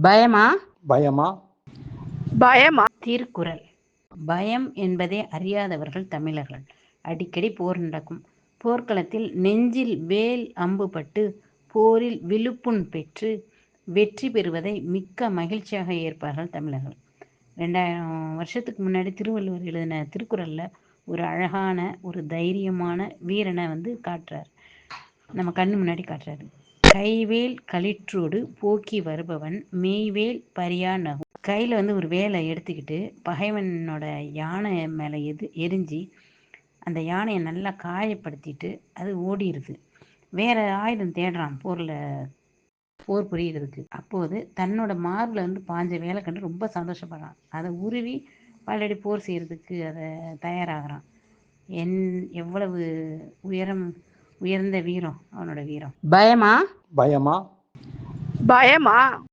பயமா? பயமா? பயமா? திருக்குறள். பயம் என்பதை அறியாதவர்கள் தமிழர்கள். அடிக்கடி போர் நடக்கும். போர்க்களத்தில் நெஞ்சில் வேல் அம்பு பட்டு போரில் விழுப்புண் பெற்று வெற்றி பெறுவதை மிக்க மகிழ்ச்சியாக ஏற்பார்கள் தமிழர்கள். ரெண்டாயிரம் வருஷத்துக்கு முன்னாடி திருவள்ளுவர் எழுதின திருக்குறளில் ஒரு அழகான ஒரு தைரியமான வீரனை வந்து காட்டுறார். நம்ம கண்ணு முன்னாடி காட்டுறாரு. கைவேல் களிற்றோடு போக்கி வருபவன் மெய்வேல் பரியா நகும் கையில் வந்து ஒரு வேலை எடுத்துக்கிட்டு பகைவனோட யானை மேலே எது எரிஞ்சு அந்த யானையை நல்லா காயப்படுத்திட்டு அது ஓடிடுது வேற ஆயுதம் தேடுறான் போரில் போர் புரியுறதுக்கு. அப்போது தன்னோட மார்பில் வந்து பாஞ்ச வேலை கண்டு ரொம்ப சந்தோஷப்படுறான். அதை உருவி பல்லடி போர் செய்கிறதுக்கு அதை தயாராகிறான். என் எவ்வளவு உயரம் உயர்ந்த வீரம்? அவனோட வீரம். பயமா? பயமா? பயமா?